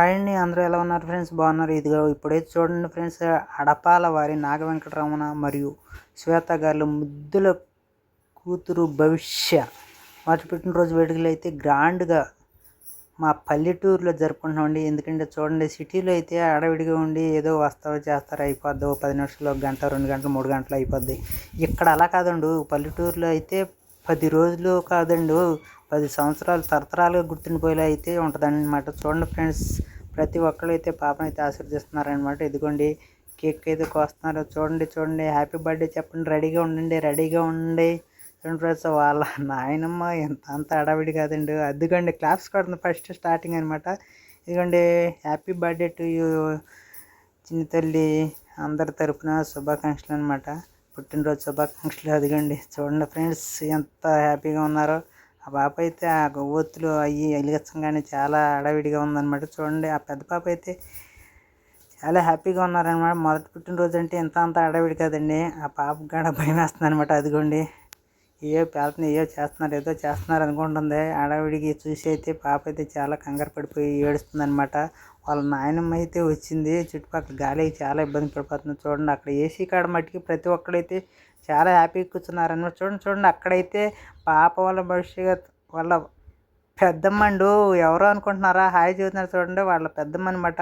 Hi అండి అందరూ ఎలా ఉన్నారు ఫ్రెండ్స్? బాగున్నారు. ఇదిగో ఇప్పుడైతే చూడండి ఫ్రెండ్స్ అడపాల వారి నాగ వెంకటరమణ మరియు శ్వేత గారు ముద్దుల కూతురు భవిష్య వాటి పుట్టినరోజు వేడుకలు అయితే గ్రాండ్గా మా పల్లెటూరులో జరుపుకుంటామండి ఎందుకంటే చూడండి సిటీలో అయితే అడవిడిగా ఉండి ఏదో వస్తావో చేస్తారో అయిపోద్ది. ఓ పది నిమిషాలు ఒక గంట రెండు గంటలు మూడు గంటలు అయిపోద్ది. ఇక్కడ అలా కాదండు. పల్లెటూరులో అయితే పది రోజులు కాదండి. పది సంవత్సరాలు తరతరాలుగా గుర్తుండిపోయేలా అయితే ఉంటుందన్నమాట. చూడండి ఫ్రెండ్స్ ప్రతి ఒక్కరు అయితే పాపను అయితే ఆశీర్దిస్తున్నారనమాట ఇదిగోండి కేక్ అయితే కోస్తున్నారు. చూడండి చూడండి హ్యాపీ బర్త్డే చెప్పండి. రెడీగా ఉండండి రెడీగా ఉండండి. చూడండి ఫ్రెండ్స్ వాళ్ళ నాయనమ్మ ఎంత అంత అడవిడి కాదండి. అదిగోండి క్లాప్స్ కొడుతుంది ఫస్ట్ స్టార్టింగ్ అనమాట ఇదిగోండి హ్యాపీ బర్త్డే టు యూ చిన్న తల్లి. అందరి తరఫున శుభాకాంక్షలు అనమాట పుట్టినరోజు శుభాకాంక్షలు అదిగండి చూడండి ఫ్రెండ్స్ ఎంత హ్యాపీగా ఉన్నారో. ఆ పాప అయితే ఆ గొవ్వొత్తులు అయ్యి వెలిగించగానే చాలా అడవిడిగా ఉందన్నమాట. చూడండి ఆ పెద్ద పాప అయితే చాలా హ్యాపీగా ఉన్నారనమాట మొదటి పుట్టినరోజు అంటే ఎంత అంత అడవిడి కదండి. ఆ పాప గడ భయం వేస్తుంది అనమాట అదిగోండి ఏయో పేరుతుంది ఏయో చేస్తున్నారు ఏదో చేస్తున్నారు అనుకుంటుంది. అడవిడికి చూసి అయితే పాప అయితే చాలా కంగారు పడిపోయి ఏడుస్తుంది అనమాట వాళ్ళ నాయనమ్మ అయితే వచ్చింది. చుట్టుపక్కల గాలి చాలా ఇబ్బంది పడిపోతుంది. చూడండి అక్కడ ఏసీ కాడ మట్టికి ప్రతి ఒక్కడైతే చాలా హ్యాపీగా కూర్చున్నారనమాట చూడండి చూడండి అక్కడైతే పాప వాళ్ళ భవిష్యత్ వాళ్ళ పెద్దమ్మండు ఎవరో అనుకుంటున్నారా? హాయి చెబుతున్నారు చూడండి వాళ్ళ పెద్దమ్మ అనమాట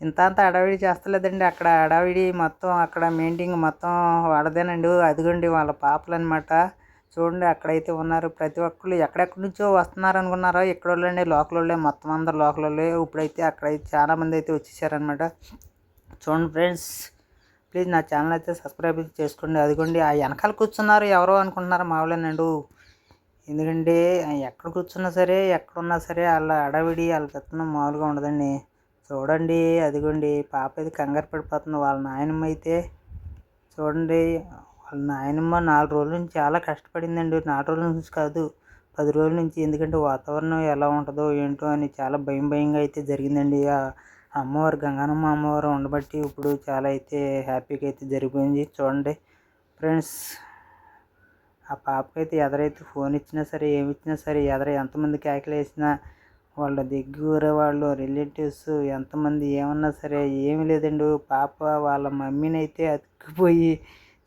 ఇంత అంత అడవిడి చేస్తలేదండి. అక్కడ అడవిడి మొత్తం అక్కడ మెయింటింగ్ మొత్తం వాళ్ళదేనండి. అదిగోండి వాళ్ళ పాపలు అనమాట చూడండి అక్కడైతే ఉన్నారు ప్రతి ఒక్కళ్ళు ఎక్కడెక్కడి నుంచో వస్తున్నారు అనుకున్నారో ఇక్కడ వాళ్ళండి లోకల్ వాళ్ళే మొత్తం అందరు లోకల్ వాళ్ళే ఇప్పుడైతే అక్కడైతే చాలామంది అయితే వచ్చేసారనమాట చూడండి ఫ్రెండ్స్ ప్లీజ్ నా ఛానల్ అయితే సబ్స్క్రైబ్ చేసుకోండి. అదిగోండి ఆ వెనకాల కూర్చున్నారు ఎవరో అనుకుంటున్నారు మావులేనండు ఎందుకంటే ఎక్కడ కూర్చున్నా సరే ఎక్కడున్నా సరే వాళ్ళ అడవిడి వాళ్ళ పెత్తనం మామూలుగా ఉండదండి. చూడండి అదిగోండి పాప అయితే కంగారు పడిపోతుంది. వాళ్ళ నాయనమ్మ అయితే చూడండి వాళ్ళ నాయనమ్మ నాలుగు రోజుల నుంచి చాలా కష్టపడిందండి. నాలుగు రోజుల నుంచి కాదు పది రోజుల నుంచి. ఎందుకంటే వాతావరణం ఎలా ఉంటుందో ఏంటో అని చాలా భయం భయంగా అయితే జరిగిందండి. ఆ అమ్మవారు గంగానమ్మ అమ్మవారు ఉండబట్టి ఇప్పుడు చాలా అయితే హ్యాపీగా అయితే జరిగిపోయింది. చూడండి ఫ్రెండ్స్ ఆ పాపకైతే ఎదరైతే ఫోన్ ఇచ్చినా సరే ఏమి ఇచ్చినా సరే ఎదర ఎంతమంది కేకలు వేసినా వాళ్ళ దగ్గర వాళ్ళు రిలేటివ్స్ ఎంతమంది ఏమన్నా సరే ఏమి లేదండి. పాప వాళ్ళ మమ్మీని అయితే అతుక్కుపోయి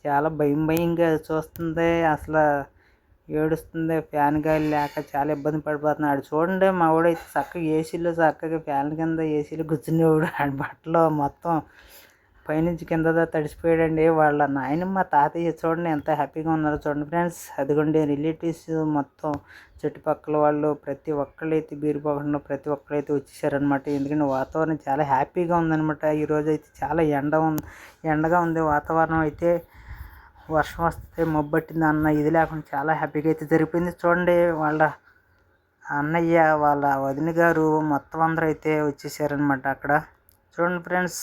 చాలా భయం భయంగా చూస్తుంది. అసలు ఏడుస్తుంది. ఫ్యాన్ గాలి లేక చాలా ఇబ్బంది పడిపోతున్నాడు చూడండి మా వాడైతే చక్కగా ఏసీలో చక్కగా ఫ్యాన్ కింద ఏసీలో కూర్చునేవాడు ఆడి బట్టలు మొత్తం పైనుంచి కింద తడిసిపోయాడండి. వాళ్ళ నాయనమ్మ తాతయ్య చూడండి ఎంత హ్యాపీగా ఉన్నారో చూడండి ఫ్రెండ్స్. అదిగోండి రిలేటివ్స్ మొత్తం చుట్టుపక్కల వాళ్ళు ప్రతి ఒక్కళ్ళైతే బీరుపోకుండా ప్రతి ఒక్కరైతే వచ్చేసారనమాట ఎందుకంటే వాతావరణం చాలా హ్యాపీగా ఉందన్నమాట. ఈరోజు అయితే చాలా ఎండ ఉంది ఎండగా ఉంది వాతావరణం అయితే. వర్షం వస్తే మొబ్బట్టింది అన్న ఇది లేకుండా చాలా హ్యాపీగా అయితే జరిగిపోయింది. చూడండి వాళ్ళ అన్నయ్య వాళ్ళ వదిన గారు మొత్తం అందరూ అయితే వచ్చేసారనమాట అక్కడ. చూడండి ఫ్రెండ్స్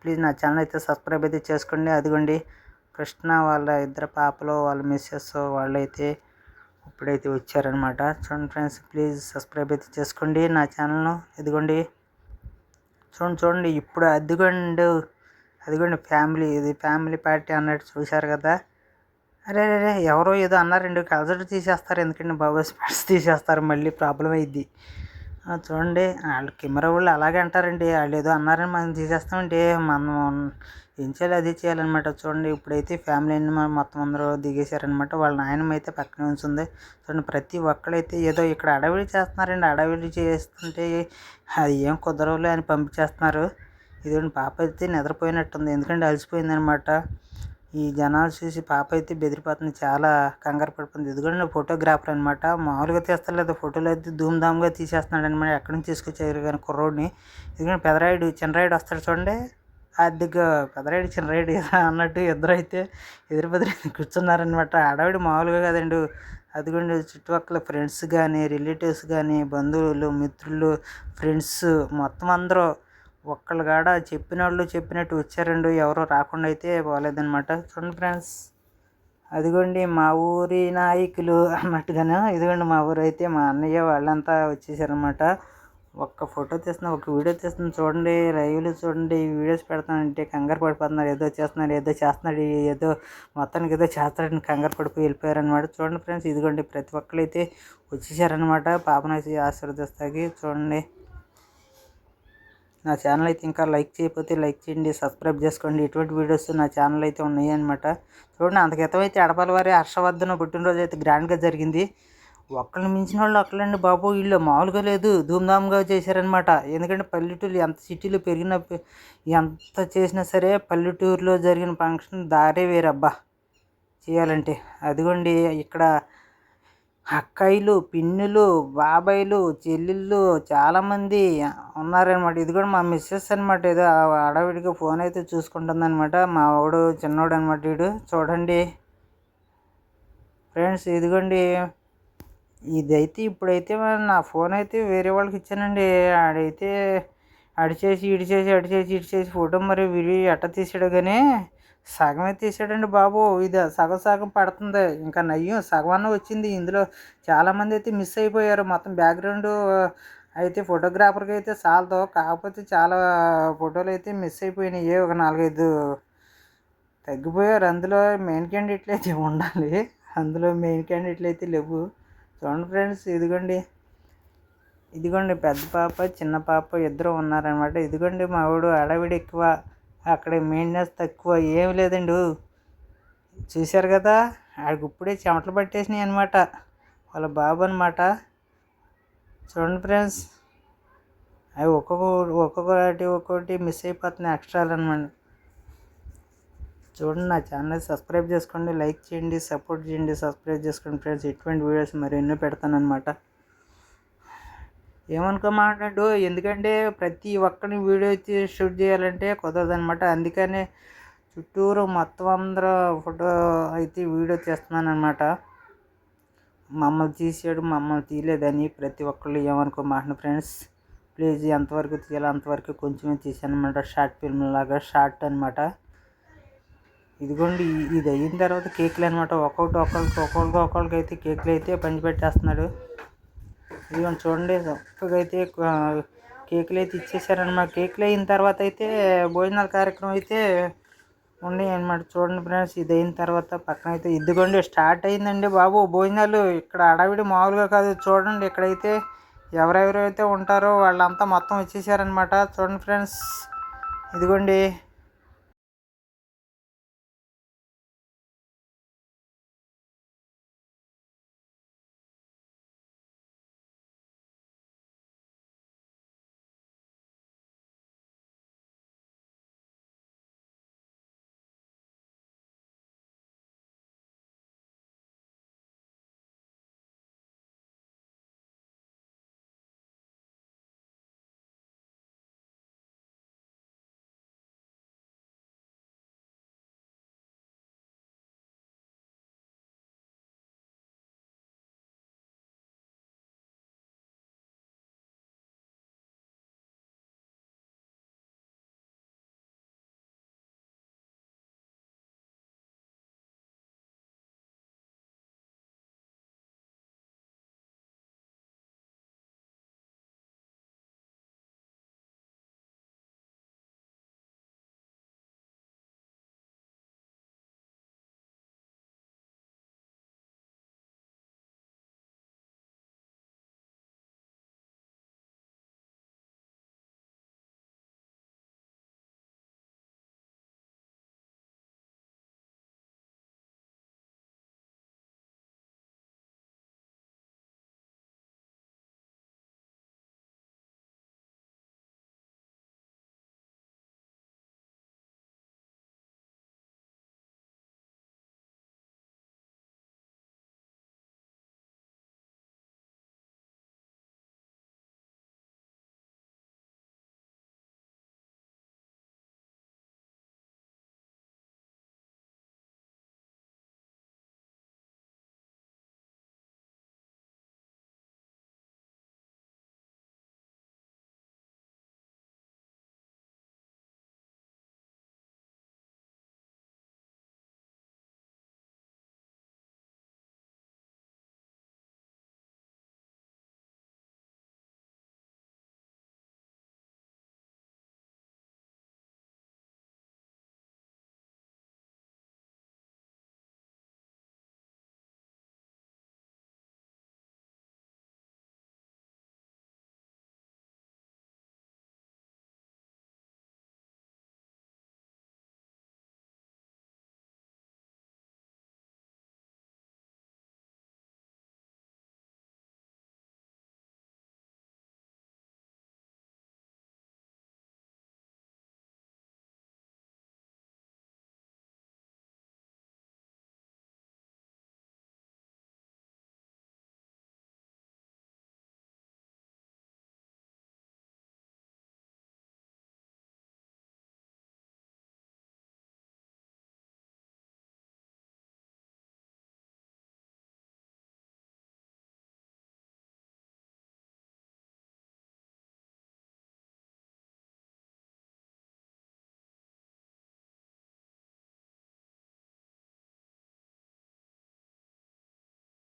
ప్లీజ్ నా ఛానల్ అయితే సబ్స్క్రైబ్ అయితే చేసుకోండి. అదిగోండి కృష్ణ వాళ్ళ ఇద్దరు పాపలు వాళ్ళ మిస్సెస్ వాళ్ళైతే ఇప్పుడైతే వచ్చారనమాట చూడండి ఫ్రెండ్స్ ప్లీజ్ సబ్స్క్రైబ్ అయితే చేసుకోండి నా ఛానల్ను. ఇదిగోండి చూడండి చూడండి ఇప్పుడు అదిగోండి అదిగోండి ఫ్యామిలీ ఇది ఫ్యామిలీ పార్టీ అన్నట్టు చూశారు కదా. అరే అరే ఎవరో ఏదో అన్నారండి కలజట తీసేస్తారు ఎందుకంటే బాబు స్పెట్స్ తీసేస్తారు మళ్ళీ ప్రాబ్లం అయింది చూడండి వాళ్ళు కెమెరా వాళ్ళు అలాగే అంటారండి వాళ్ళు ఏదో అన్నారని మనం తీసేస్తామంటే మనం ఏం చేయాలి అది చేయాలన్నమాట. చూడండి ఇప్పుడైతే ఫ్యామిలీ మొత్తం అందరూ దిగేశారనమాట వాళ్ళ నాయనమ్మ అయితే పక్కనే ఉంచుంది. చూడండి ప్రతి ఒక్కరైతే ఏదో ఇక్కడ అడవిడి చేస్తున్నారండి అడవిడి చేస్తుంటే అది ఏం కుదరవులే అని పంపించేస్తున్నారు. ఇదిగోండి పాప అయితే నిద్రపోయినట్టుంది. ఎందుకంటే అలసిపోయిందనమాట. ఈ జనాలు చూసి పాప అయితే బెదిరిపోతుంది. చాలా కంగారు పడిపోతుంది. ఇదిగోండి ఫోటోగ్రాఫర్ అనమాట. మామూలుగా తీస్తలేదు ఫోటోలు అయితే ధూమ్ధామ్గా తీసేస్తున్నాడు అనమాట. ఎక్కడి నుంచి తీసుకొచ్చారు కానీ కుర్రోడిని. ఇదిగోండి పెదరాయుడు చిన్నరాయుడు వస్తాడు చూడండి. అద్దెగా పెదరాయుడు చిన్నరాయుడు అన్నట్టు ఇద్దరు అయితే ఎదురు బెదిరి కూర్చున్నారనమాట. ఆడవిడ మామూలుగా కదండి. అదిగోండి చుట్టుపక్కల ఫ్రెండ్స్ కానీ రిలేటివ్స్ కానీ బంధువులు మిత్రులు ఫ్రెండ్స్ మొత్తం అందరూ ఒక్కళ్ళు కాడ చెప్పిన వాళ్ళు చెప్పినట్టు వచ్చారండి ఎవరో రాకుండా అయితే పోలేదన్నమాట. చూడండి ఫ్రెండ్స్ అదిగోండి మా ఊరి నాయకులు అన్నట్టుగానే ఇదిగోండి మా ఊరు అయితే మా అన్నయ్య వాళ్ళంతా వచ్చేసారనమాట ఒక్క ఫోటో తీస్తున్నా ఒక వీడియో తీస్తున్నా చూడండి రైలు చూడండి వీడియోస్ పెడతానంటే కంగారు పడిపోతున్నారు ఏదో చేస్తున్నారు ఏదో చేస్తున్నాడు ఏదో మొత్తానికి ఏదో చేస్తాడని కంగారు పడిపోయి వెళ్ళిపోయారనమాట చూడండి ఫ్రెండ్స్ ఇదిగోండి ప్రతి ఒక్కరు అయితే వచ్చేసారనమాట పాపను ఆశీర్వదిస్తాకి చూడండి. నా ఛానల్ అయితే ఇంకా లైక్ చేయకపోతే లైక్ చేయండి సబ్స్క్రైబ్ చేసుకోండి. ఎటువంటి వీడియోస్ నా ఛానల్ అయితే ఉన్నాయి అనమాట చూడండి అంత క్రితం అయితే ఎడపల వారి హర్షవర్ధన పుట్టినరోజు అయితే గ్రాండ్గా జరిగింది. ఒక్కళ్ళు మించిన వాళ్ళు ఒక్కళ్ళండి బాబు. వీళ్ళు మామూలుగా లేదు ధూమ్ధామ్గా చేశారనమాట ఎందుకంటే పల్లెటూరు ఎంత సిటీలో పెరిగిన ఎంత చేసినా సరే పల్లెటూరులో జరిగిన ఫంక్షన్ దారే వేరబ్బా. చేయాలంటే. అదిగోండి ఇక్కడ అక్కాయిలు పిన్నులు బాబాయిలు చెల్లెళ్ళు చాలామంది ఉన్నారనమాట ఇది కూడా మా మిస్సెస్ అనమాట ఏదో ఆడవిడిగా ఫోన్ అయితే చూసుకుంటుంది అనమాట మా వాడు చిన్నోడు అనమాట వీడు. చూడండి. ఫ్రెండ్స్ ఇదిగోండి. ఇదైతే ఇప్పుడైతే మరి నా ఫోన్ అయితే వేరే వాళ్ళకి ఇచ్చానండి. ఆడైతే అడిచేసి ఇడిచేసి అడిచేసి ఇడిచేసి ఫోటో మరి వీడియో ఎట్ట తీసాడు కానీ సగమే తీసాడండి బాబు. ఇది సగం సగం పడుతుంది. ఇంకా నయ్యం సగం వచ్చింది. ఇందులో చాలామంది అయితే మిస్ అయిపోయారు. మొత్తం బ్యాక్గ్రౌండ్ అయితే ఫోటోగ్రాఫర్కి అయితే చాలదు. కాకపోతే చాలా ఫోటోలు అయితే మిస్ అయిపోయినాయి. ఒక నాలుగైదు తగ్గిపోయారు. అందులో మెయిన్ క్యాండిడేట్లు అయితే ఉండాలి. అందులో మెయిన్ క్యాండిడేట్లు అయితే లేవు. చూడండి ఫ్రెండ్స్ ఇదిగోండి. ఇదిగోండి పెద్ద పాప చిన్న పాప ఇద్దరు ఉన్నారనమాట ఇదిగోండి మావాడు అడవిడి ఎక్కువ. అక్కడ మెయింటెనెన్స్ తక్కువ ఏం లేదండి. చూశారు కదా ఆడికి ఇప్పుడే చెమటలు పట్టేసినాయి అనమాట వాళ్ళ బాబు అనమాట చూడండి ఫ్రెండ్స్ అవి ఒక్కొక్క ఒక్కొక్కటి ఒక్కొక్కటి మిస్ అయిపోతున్నాయి ఎక్స్ట్రాలు అనమాట చూడండి నా ఛానల్ సబ్స్క్రైబ్ చేసుకోండి లైక్ చేయండి సపోర్ట్ చేయండి సబ్స్క్రైబ్ చేసుకోండి ఫ్రెండ్స్ ఎటువంటి వీడియోస్ మరి ఎన్నో పెడతాను అనమాట ఎందుకంటే ప్రతి ఒక్కరిని వీడియో షూట్ చేయాలంటే కుదరదనమాట అందుకనే చుట్టూరు మొత్తం అందరూ ఫోటో అయితే వీడియో తీస్తున్నాను అనమాట మమ్మల్ని తీసాడు మమ్మల్ని తీయలేదని ప్రతి ఒక్కళ్ళు ఏమనుకోమాటను ఫ్రెండ్స్. ప్లీజ్ ఎంతవరకు తీయాలో అంతవరకు కొంచెమే తీసాను అనమాట షార్ట్ ఫిల్మ్ లాగా షార్ట్ అనమాట ఇదిగోండి ఇది అయిన తర్వాత కేకులు అనమాట ఒక్కొక్కటి ఒక్కొక్కరికి ఒక్కొక్కరికి ఒక్కొక్కరికి అయితే కేకులు అయితే పంచిపెట్టేస్తున్నాడు ఇదిగోండి చూడండి చక్కగా అయితే కేకులు అయితే ఇచ్చేసారనమాట కేకులు అయిన తర్వాత అయితే భోజనాల కార్యక్రమం అయితే ఉండి అనమాట చూడండి ఫ్రెండ్స్ ఇది అయిన తర్వాత పక్కన అయితే ఇదిగోండి స్టార్ట్ అయిందండి బాబు భోజనాలు. ఇక్కడ అడవిడి మామూలుగా కాదు చూడండి ఇక్కడైతే ఎవరెవరైతే ఉంటారో వాళ్ళంతా మొత్తం వచ్చేసారనమాట చూడండి ఫ్రెండ్స్ ఇదిగోండి.